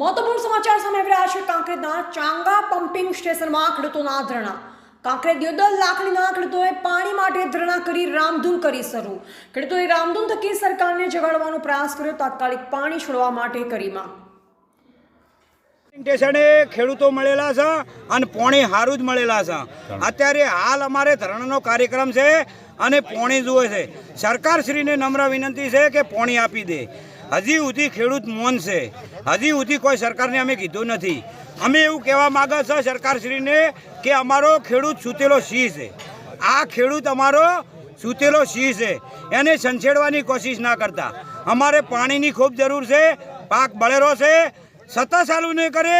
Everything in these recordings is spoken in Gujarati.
મહત્વપૂર્ણ સમાચાર સામે આવી રહ્યા છે. કાંકરેજના ચાંગા પમ્પિંગ સ્ટેશનમાં ખેડૂતોના ધરણા. કાંકરેજ દિયોદર લાખણીના ખેડૂતોએ પાણી માટે ધરણા કરી રામધૂન કરી શરૂ. ખેડૂતોએ રામધૂન થકી સરકારને જગાડવાનો પ્રયાસ કર્યો. તાત્કાલિક પાણી છોડવા માટે કરી માંગ. સ્ટેશને ખેડૂતો મળેલા છે અને પોણી સારું જ મળેલા છે. અત્યારે હાલ અમારે ધરણાનો કાર્યક્રમ છે અને પોણી જુએ છે. સરકારશ્રીને નમ્ર વિનંતી છે કે પોણી આપી દે. હજી સુધી ખેડૂત મૌન છે. હજી સુધી કોઈ સરકારને અમે કીધું નથી. અમે એવું કહેવા માગે છે સરકારશ્રીને કે અમારો ખેડૂત સૂતેલો સિંહ છે. આ ખેડૂત અમારો સૂતેલો સિંહ છે. એને સંછેડવાની કોશિશ ના કરતા. અમારે પાણીની ખૂબ જરૂર છે. પાક બળેરો છે. સતત ચાલુ નહીં કરે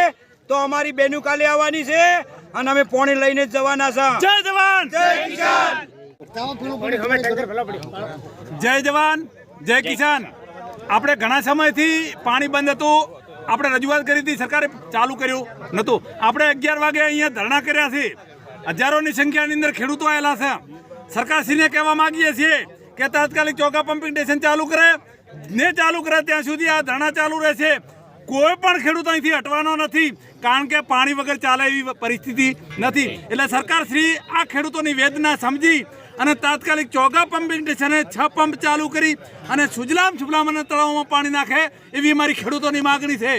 તો અમારી બેનું કાલે આવવાની છે અને અમે પોણી લઈને જ જવાના છે. જય જવાન! જય કિસાન! જય જવાન જય કિસાન. આપણે ઘણા સમયથી પાણી બંધ હતું. આપણે રજૂઆત કરી હતી સરકારે ચાલુ કર્યું નહોતું. આપણે અગિયાર વાગે અહીંયા ધરણા કર્યા છે હજારોની સંખ્યાની અંદર ખેડૂતો આવેલા છે. સરકારશ્રીને કહેવા માગીએ છીએ કે તાત્કાલિક ચોકા પમ્પિંગ સ્ટેશન ચાલુ કરે. ને ચાલુ કરે ત્યાં સુધી આ ધરણા ચાલુ રહેશે. કોઈ પણ ખેડૂત અહીંથી હટવાનો નથી, કારણ કે પાણી વગર ચાલે એવી પરિસ્થિતિ નથી. એટલે સરકાર શ્રી આ ખેડૂતોની વેદના સમજી અને તાત્કાલિક ચોગા પમ્પિંગ સ્ટેશને છ પંપ ચાલુ કરી અને સુજલામ સુજલામ અને તળાવમાં પાણી નાખે એવી અમારી ખેડૂતોની માગણી છે.